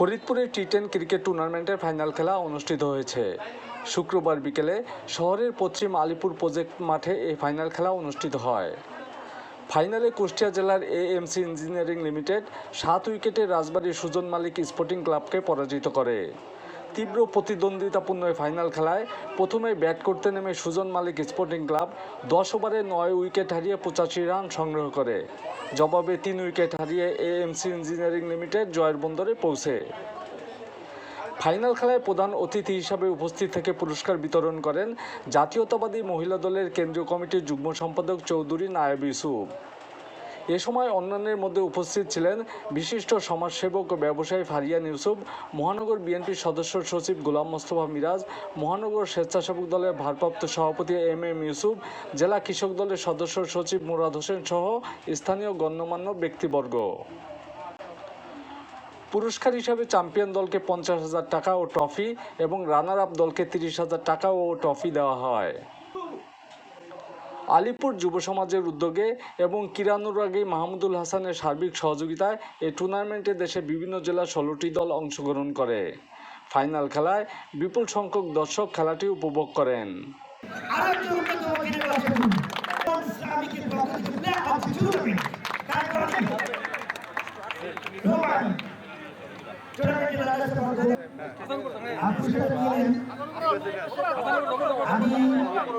ফরিদপুরে T ten cricket টুর্নামেন্টের final খেলা অনুষ্ঠিত হয়েছে। শুক্রবার বিকেলে শহরের পশ্চিম আলিপুর প্রজেক্ট মাঠে এই ফাইনাল খেলা অনুষ্ঠিত হয়। ফাইনালে কুষ্টিয়া জেলার এএমসি ইঞ্জিনিয়ারিং লিমিটেড সাত উইকেটে রাজবাড়ির সুজন মালিক স্পোর্টিং ক্লাবকে পরাজিত করে। তীব্র প্রতিদ্বন্দ্বিতাপূর্ণ ফাইনাল খেলায় প্রথমে ব্যাট করতে নেমে সুজন মালিক স্পোর্টিং ক্লাব দশ ওভারে নয় উইকেট হারিয়ে পঁচাশি রান সংগ্রহ করে। জবাবে তিন উইকেট হারিয়ে এএমসি ইঞ্জিনিয়ারিং লিমিটেড জয়ের বন্দরে পৌঁছে। ফাইনাল খেলায় প্রধান অতিথি হিসাবে উপস্থিত থেকে পুরস্কার বিতরণ করেন জাতীয়তাবাদী মহিলা দলের কেন্দ্রীয় কমিটির যুগ্ম সম্পাদক চৌধুরী নায়েব ইউসুফ। এ সময় অন্যান্যের মধ্যে উপস্থিত ছিলেন বিশিষ্ট সমাজসেবক ও ব্যবসায়ী ফারিয়ান ইউসুফ, মহানগর বিএনপির সদস্য সচিব গোলাম মোস্তফা মিরাজ, মহানগর স্বেচ্ছাসেবক দলের ভারপ্রাপ্ত সভাপতি এম এম ইউসুফ, জেলা কৃষক দলের সদস্য সচিব মুরাদ হোসেন সহ স্থানীয় গণ্যমান্য ব্যক্তিবর্গ। পুরস্কার হিসাবে চ্যাম্পিয়ন দলকে পঞ্চাশ হাজার টাকা ও ট্রফি এবং রানার আপ দলকে তিরিশ হাজার টাকা ও ট্রফি দেওয়া হয়। আলিপুর যুব সমাজের উদ্যোগে এবং কিরানুরাগী মাহমুদুল হাসানের সার্বিক সহযোগিতায় এই টুর্নামেন্টে দেশের বিভিন্ন জেলার ষোলোটি দল অংশগ্রহণ করে ফাইনাল খেলায় বিপুল সংখ্যক দর্শক খেলাটি উপভোগ করেন। আমি